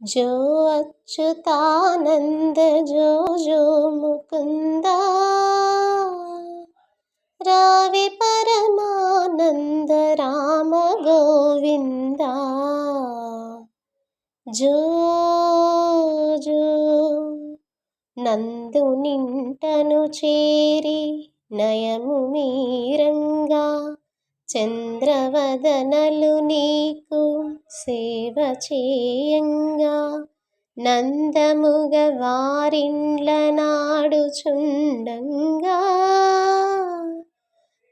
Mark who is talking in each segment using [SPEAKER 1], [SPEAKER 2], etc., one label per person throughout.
[SPEAKER 1] జో అచ్యుతానంద జో జో ముకుంద రావి పరమానంద రామ గోవింద జో జో నందు నింటను చేరి నయము మీరంగా చంద్రవదనలు నీకు సేవ చేయంగా. నందముగ వారిండ్ల నాడుచుండంగా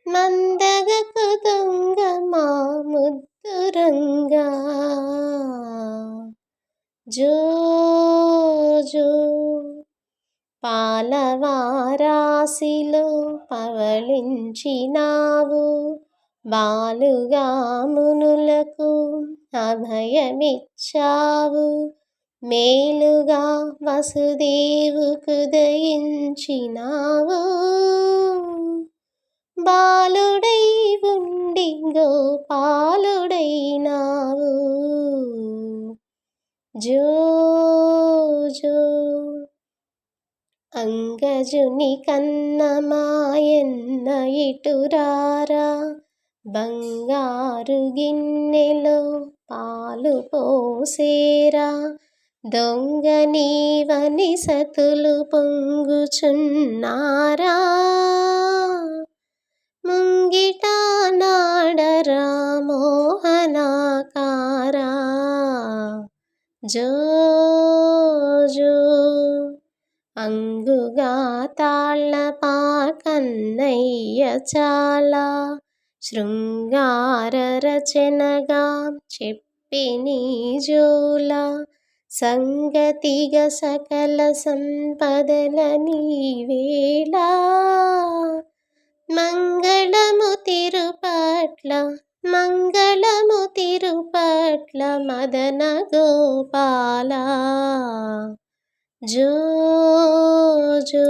[SPEAKER 1] మందగ కుదుంగ మా ముద్దురంగా జో జో పాలవారాశిలో పవళించినావు. బాలుగా మునులకు అభయమిచ్చావు. మేలుగా వసుదేవుకు దయించినావు. బాలుడై ఉండి గోపాలుడైనావు. జో జో. అంగజుని కన్నమాయన్న ఇటురారా బంగారు గిన్నెలో పాలు పోసేరా. దొంగ నీవని సతులు పొంగుచున్నారా. ముంగిట నాడరా మోహనాకారా. జో జో అంగుగా తాళ్ళ పాకన్నయ్య చాలా. శృంగార రచనగా చెప్పి నీ సంగతిగ సకల సంపదల నీవేళ మంగళము తిరుపట్ల మంగళము తిరుపట్ల మదన గోపాల. జో జో